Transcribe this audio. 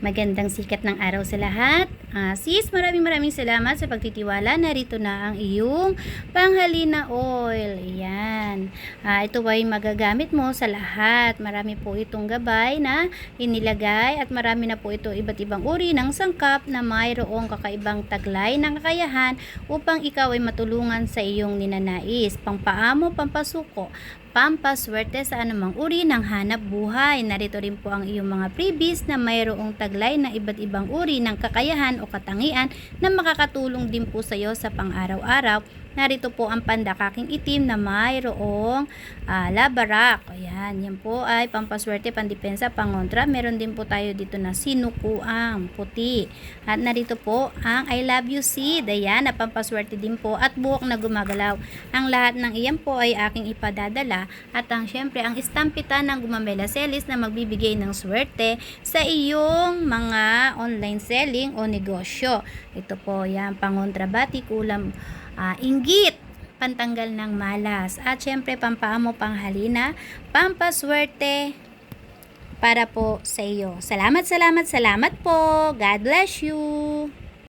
Magandang sikat ng araw sa lahat. Ah, sis, maraming maraming salamat sa pagtitiwala. Narito na ang iyong panghalina oil. Ayan. Ah, ito ay magagamit mo sa lahat. Marami po itong gabay na inilagay at marami na po ito iba't ibang uri ng sangkap na mayroong kakaibang taglay ng kakayahan upang ikaw ay matulungan sa iyong ninanais. Pampaamo, pampasuko, pampaswerte sa anumang uri ng hanap buhay. Narito rin po ang iyong mga freebies na mayroong taglay na iba't ibang uri ng kakayahan o katangian na makakatulong din po sa iyo sa pang-araw-araw. Narito po ang pandakaking itim na mayroong ah, labarak. Ayan, yan po ay pampaswerte, pandepensa, pangontra. Meron din po tayo dito na sinukuang puti. At narito po ang I love you seed. Ayan, na pampaswerte din po at buhok na gumagalaw. Ang lahat ng iyan po ay aking ipadadala at ang syempre ang istampita ng Gumamela Celis na magbibigay ng swerte sa iyong mga online selling o negosyo. Ito po yan, pangontrabati, kulam, ah, inggit, pantanggal ng malas at syempre pampaamo panghalina, pampaswerte para po sa iyo. Salamat, salamat, salamat po. God bless you.